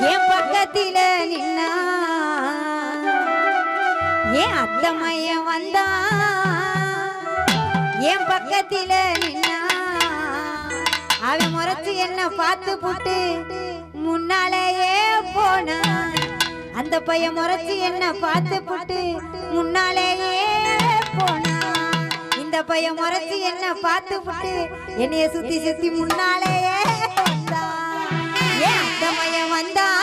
என் பக்கத்தில நின்னா. ஏன் அத்த மையம் வந்தா. என் பக்கத்தில நின்னா. அவன் முறைச்சு என்ன பார்த்து புட்டு முன்னாலேயே போனா. அந்த பையன் முறைச்சு என்ன பார்த்து புட்டு முன்னாலேயே போனா. இந்த பையன் முறைச்சு என்ன பார்த்து புட்டு என்னைய சுத்தி சுத்தி முன்னாலேயே அந்தமயம் வந்தா